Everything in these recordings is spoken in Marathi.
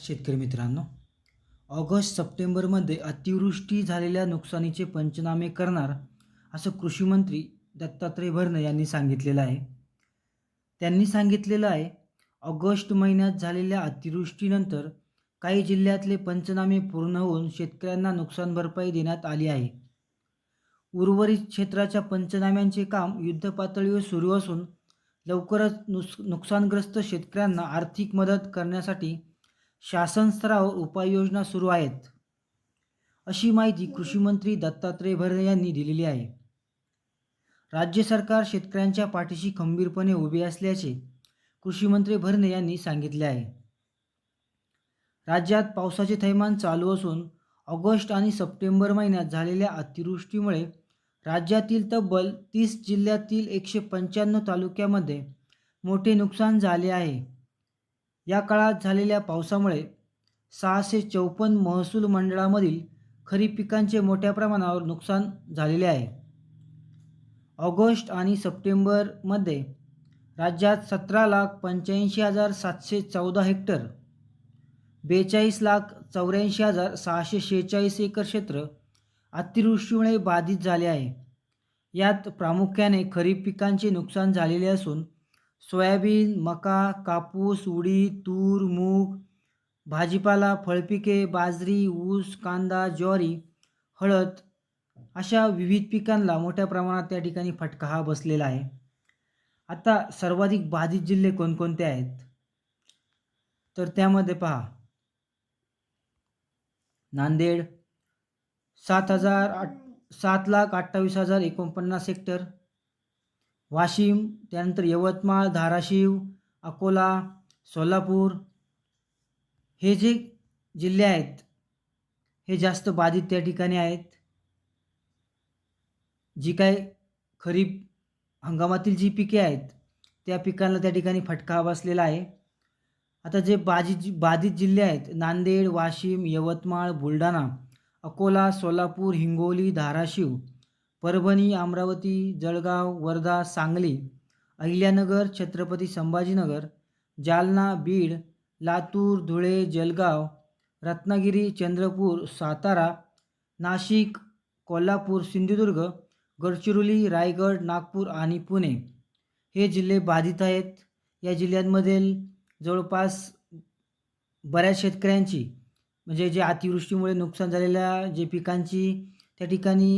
शेतकरी मित्रांनो ऑगस्ट सप्टेंबरमध्ये अतिवृष्टी झालेल्या नुकसानीचे पंचनामे करणार असं कृषीमंत्री दत्तात्रय भरणे यांनी सांगितलेलं आहे. त्यांनी सांगितलेलं आहे ऑगस्ट महिन्यात झालेल्या अतिवृष्टीनंतर काही जिल्ह्यातले पंचनामे पूर्ण होऊन शेतकऱ्यांना नुकसान भरपाई देण्यात आली आहे. उर्वरित क्षेत्राच्या पंचनाम्यांचे काम युद्धपातळीवर सुरू असून लवकरच नुस नुकसानग्रस्त शेतकऱ्यांना आर्थिक मदत करण्यासाठी शासन स्तरावर उपाययोजना सुरू आहेत. अशी माहिती कृषीमंत्री दत्तात्रय भरणे यांनी दिलेली आहे. राज्य सरकार शेतकऱ्यांच्या पाठीशी खंबीरपणे उभे असल्याचे कृषीमंत्री भरणे यांनी सांगितले आहे. राज्यात पावसाचे थैमान चालू असून ऑगस्ट आणि सप्टेंबर महिन्यात झालेल्या अतिवृष्टीमुळे राज्यातील तब्बल तीस जिल्ह्यातील एकशे पंच्याण्णव तालुक्यामध्ये मोठे नुकसान झाले आहे. या काळात झालेल्या पावसामुळे सहाशे चौपन्न महसूल मंडळामधील खरीप पिकांचे मोठ्या प्रमाणावर नुकसान झालेले आहे. ऑगस्ट आणि सप्टेंबरमध्ये राज्यात सतरा लाख पंच्याऐंशी हजार सातशे चौदा हेक्टर बेचाळीस लाख चौऱ्याऐंशी हजार सहाशे शेहेचाळीस एकर क्षेत्र अतिवृष्टीमुळे बाधित झाले आहे. यात प्रामुख्याने खरीप पिकांचे नुकसान झालेले असून सोयाबीन मका कापूस उडीद तूर मूग भाजीपाला फळपिके बाजरी ऊस कांदा ज्वारी हळद अशा विविध पिकांना मोठ्या प्रमाणात त्या ठिकाणी फटका हा बसलेला आहे. आता सर्वाधिक बाधित जिल्हे कोणकोणते आहेत? तर त्यामध्ये पहा. नांदेड सात हजार आठ सात लाख अठ्ठावीस हजार एकोणपन्नास हेक्टर वाशिम त्यानंतर यवतमाळ धाराशिव अकोला सोलापूर. हे जे जिल्हे आहेत हे जास्त बाधित त्या ठिकाणी आहेत. जी काय खरीप हंगामातील जी पिके आहेत त्या पिकांना त्या ठिकाणी फटका बसलेला आहे. आता जे बाजी बाधित जिल्हे आहेत नांदेड वाशिम यवतमाळ बुलढाणा अकोला सोलापूर हिंगोली धाराशिव परभणी अमरावती जळगाव वर्धा सांगली अहिल्यानगर छत्रपती संभाजीनगर जालना बीड लातूर धुळे जळगाव रत्नागिरी चंद्रपूर सातारा नाशिक कोल्हापूर सिंधुदुर्ग गडचिरोली रायगड नागपूर आणि पुणे. हे जिल्हे बाधित आहेत. या जिल्ह्यांमधील जवळपास बऱ्याच शेतकऱ्यांची म्हणजे जे अतिवृष्टीमुळे नुकसान झालेल्या जे पिकांची त्या ठिकाणी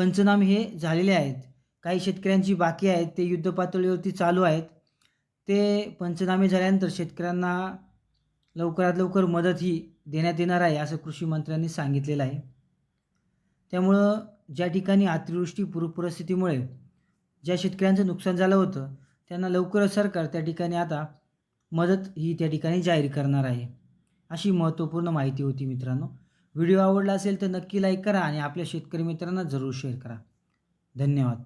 पंचनामे हे झालेले आहेत. काही शेतकऱ्यांची बाकी आहेत ते युद्ध पातळीवरती चालू आहेत. ते पंचनामे झाल्यानंतर शेतकऱ्यांना लवकरात लवकर मदत ही देण्यात येणार आहे असं कृषी मंत्र्यांनी सांगितलेलं आहे. त्यामुळं ज्या ठिकाणी अतिवृष्टी पूरपरिस्थितीमुळे ज्या शेतकऱ्यांचं नुकसान झालं होतं त्यांना लवकरच सरकार त्या ठिकाणी आता मदत ही त्या ठिकाणी जाहीर करणार आहे अशी महत्त्वपूर्ण माहिती होती मित्रांनो. व्हिडिओ आवडला असेल तर नक्की लाईक करा आणि आपल्या शेतकरी मित्रांना जरूर शेअर करा. धन्यवाद.